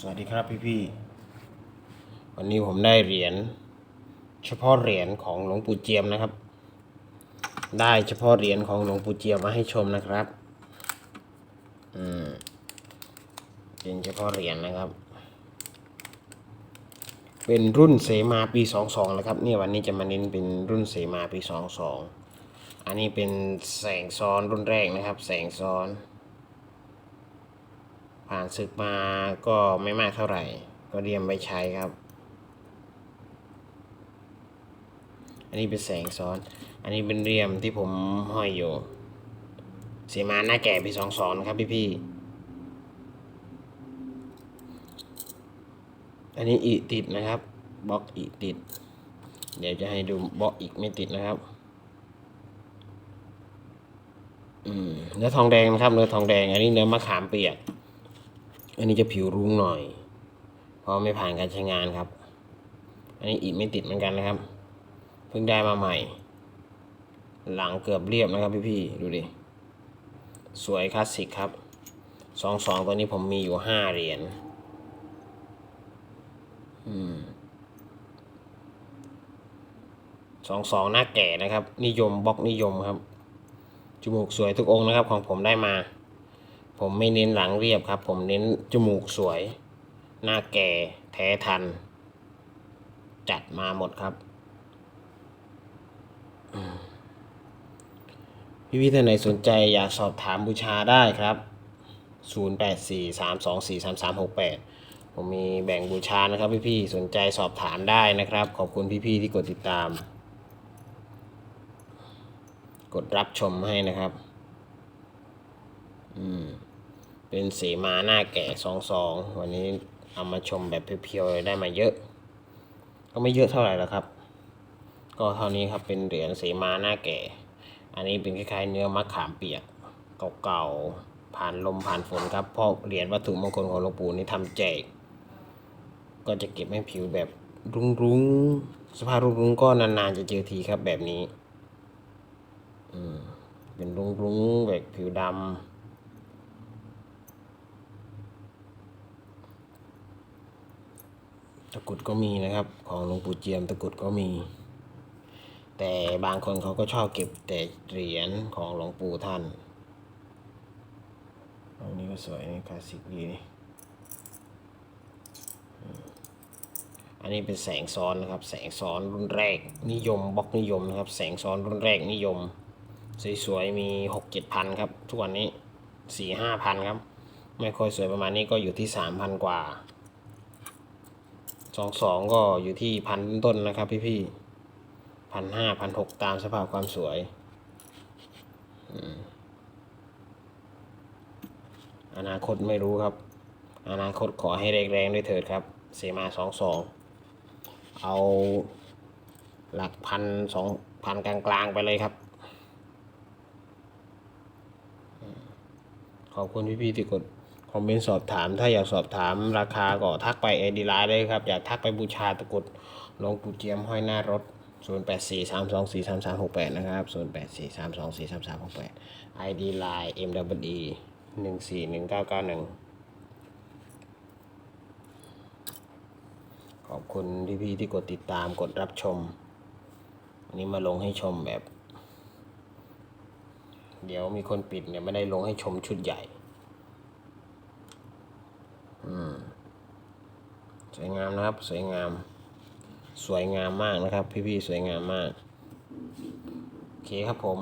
สวัสดีครับพี่พี่วันนี้ผมได้เหรียญเฉพาะเหรียญของหลวงปู่เจียมนะครับ ได้เฉพาะเหรียญของหลวงปู่เจียมมาให้ชมนะครับอืมเป็นเฉพาะเหรียญนะครับ เป็นรุ่นเสมาปีสองสองนะครับเนี่ยวันนี้จะมาเน้นเป็นรุ่นเสมาปีสองสองอันนี้เป็นแสงซ้อนรุ่นแรกนะครับ แสงซ้อน ผ่านศึกมาก็ไม่มากเท่าไหร่ ก็เรียมไว้ใช้ครับ อันนี้เป็นแสงซ้อน อันนี้เป็นเรียมที่ผมห้อยอยู่สีมาหน้าแก่ปีสองสองนะครับพี่พี่อันนี้อีติดนะครับบล็อกอีติด เดี๋ยวจะให้ดูบล็อกอีกไม่ติดนะครับอืมเนื้อทองแดงนะครับเนื้อทองแดง อันนี้เนื้อมะขามเปียก อันนี้จะผิวรุ้งหน่อย เพราะไม่ผ่านการใช้งานครับ อันนี้อีกไม่ติดเหมือนกันนะครับ เพิ่งได้มาใหม่ หลังเกือบเรียบนะครับพี่ๆดูดิ สวยคลาสสิกครับสองสองตัวนี้ผมมีอยู่ห้าเหรียญอืมสองสองหน้าแก่นะครับ นิยมบล็อกนิยมครับจมูกสวยทุกองนะครับ ของผมได้มา ผมไม่เน้นหลังเรียบครับ ผมเน้นจมูกสวย หน้าแก่แท้ทัน จัดมาหมดครับอืมพี่ท่านไหนสนใจอยากสอบถามบูชาได้ครับ 0843243368 ผมมีแบ่งบูชานะครับ พี่ๆสนใจสอบถามได้นะครับ ขอบคุณพี่ๆที่กดติดตาม กดรับชมให้นะครับ อืม เป็นสีมาหน้าแก่สองสองวันนี้เอามาชมแบบเพียวๆได้มาเยอะ ก็ไม่เยอะเท่าไหร่แล้วครับ ก็เท่านี้ครับเป็นเหรียญสีมาหน้าแก่ อันนี้เป็นคล้ายๆเนื้อมะขามเปียกเก่าๆผ่านลมผ่านฝนครับเพราะเหรียญวัตถุมงคลของหลวงปู่นี่ทำแจก ก็จะเก็บให้ผิวแบบรุ้งๆสภาพรุ้งๆก็นานๆจะเจอทีครับแบบนี้ อืมเป็นรุ้งๆแบบผิวดำ ตะกรุดก็มีนะครับ ของหลวงปู่เจียมตะกรุดก็มี แต่บางคนเขาก็ชอบเก็บแต่เหรียญของหลวงปู่ท่านอันนี้ก็สวยนี่คลาสสิกดีนี่อันนี้เป็นแสงซ้อนนะครับ แสงซ้อนรุ่นแรกนิยมบล็อกนิยมนะครับ แสงซ้อนรุ่นแรกนิยม สวยๆมีหกเจ็ดพันครับทุกวันนี้สี่ห้าพันครับ ไม่ค่อยสวยประมาณนี้ก็อยู่ที่สามพันกว่า สองสองก็อยู่ที่พันต้นนะครับพี่พี่พันห้าพันหกตามสภาพความสวยอืมอนาคตไม่รู้ครับ อนาคตขอให้แรงๆด้วยเถิดครับ เสมาสองสองเอาหลักพันสองพันกลางๆไปเลยครับ ขอบคุณพี่ๆที่กด คอมเมนต์สอบถาม ถ้าอยากสอบถามราคาก็ทักไปไอดีไลน์เลยครับ อยากทักไปบูชาตะกุดหลวงปู่เจียมห้อยหน้ารถ 0843243368 นะครับ 0843243368 ID line MWE 141991 ขอบคุณพี่ๆที่กดติดตามกดรับชมอันนี้มาลงให้ชมแบบ เดี๋ยวมีคนปิดเนี่ยไม่ได้ลงให้ชมชุดใหญ่ อืม สวยงามนะครับ สวยงาม สวยงามมากนะครับ พี่ๆสวยงามมาก โอเคครับผม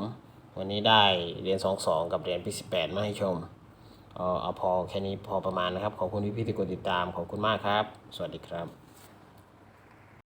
วันนี้ได้เหรียญสองสองกับเหรียญปีสิบแปดมาให้ชมเอาเอาพอแค่นี้พอประมาณนะครับ ขอบคุณพี่ๆที่กดติดตาม ขอบคุณมากครับ สวัสดีครับ